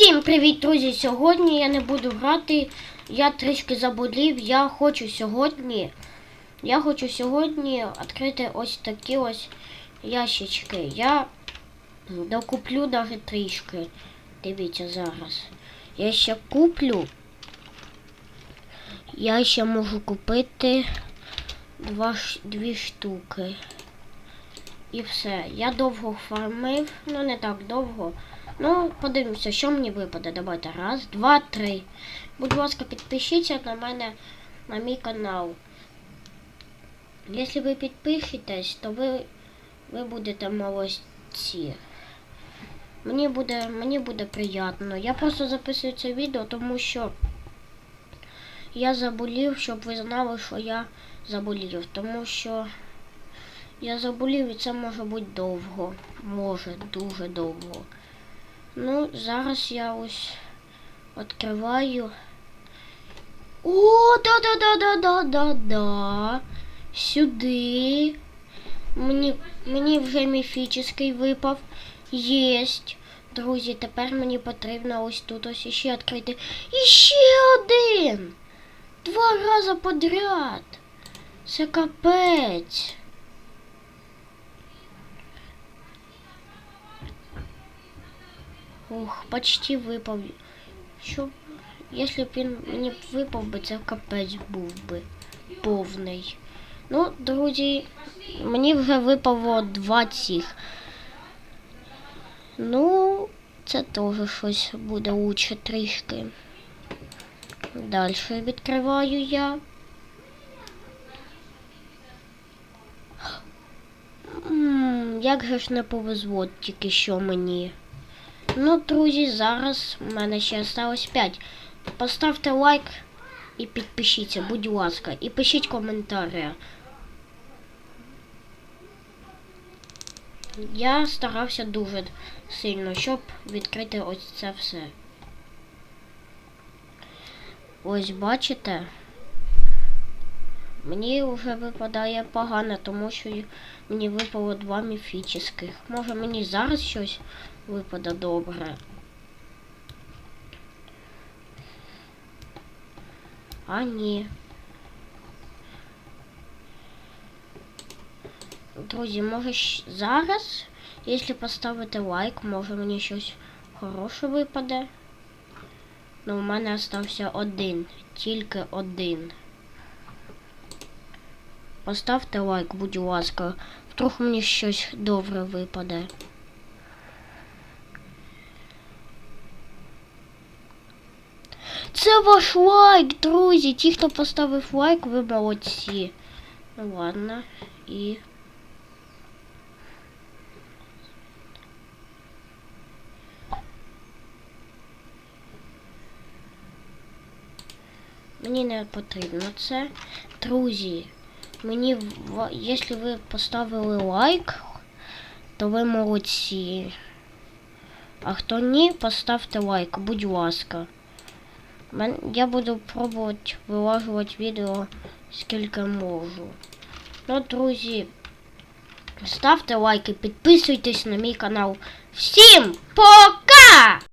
Всім привіт, друзі! Сьогодні я не буду грати. Я трішки заболів. Я хочу сьогодні. Я хочу сьогодні відкрити ось такі ось ящички. Я докуплю даже трішки. Дивіться зараз. Я ще куплю. Я ще можу купити два, дві штуки. І все. Я довго фармив, ну не так довго. Ну, подивимося, що мені випаде. Давайте. Раз, два, три. Будь ласка, підпишіться на мене на мій канал. Якщо ви підпишетесь, то ви, ви будете молодці. Мені буде, мені буде приємно. Я просто записую це відео, тому що я заболів, щоб ви знали, що я заболів. Тому що я заболів і це може бути довго. Може, дуже довго. Ну, зараз я ось відкриваю. О, да-да-да-да-да-да-да. Сюди. Мені, мені вже міфічний випав. Єсть. Друзі, тепер мені потрібно ось тут ось іще відкрити. Іще один. Два рази подряд. Це капець. Ух, почти випав. Що, якщо б він мені випав би, це капець був би повний. Ну, друзі, мені вже випало два цих. Ну, це теж щось буде лучше трішки. Далі відкриваю я. М, Як же ж не повезло тільки що мені. Ну, друзі, зараз в мене ще осталось 5. Поставте лайк і підпишіться, будь ласка, і пишіть коментарі. Я старався дуже сильно, щоб відкрити ось це все. Ось бачите? Мені вже випадає погано, тому що мені випало два міфічних. Може мені зараз щось випаде добре. А ні. Друзі, може зараз, якщо поставити лайк, може мені щось хороше випаде. Ну, у мене остався один, тільки один. Поставте лайк, будь ласка. Вдруг мені щось добре випаде. Це ваш лайк, друзі. Ті, хто поставив лайк, ви молодці. Ну ладно. І. Мені не потрібно це. Друзі, мені, якщо ви поставили лайк, то ви молодці. А хто ні, поставте лайк, будь ласка. Я буду пробувати вилажувати відео скільки можу. Ну, друзі, ставте лайки, підписуйтесь на мій канал. Всім пока!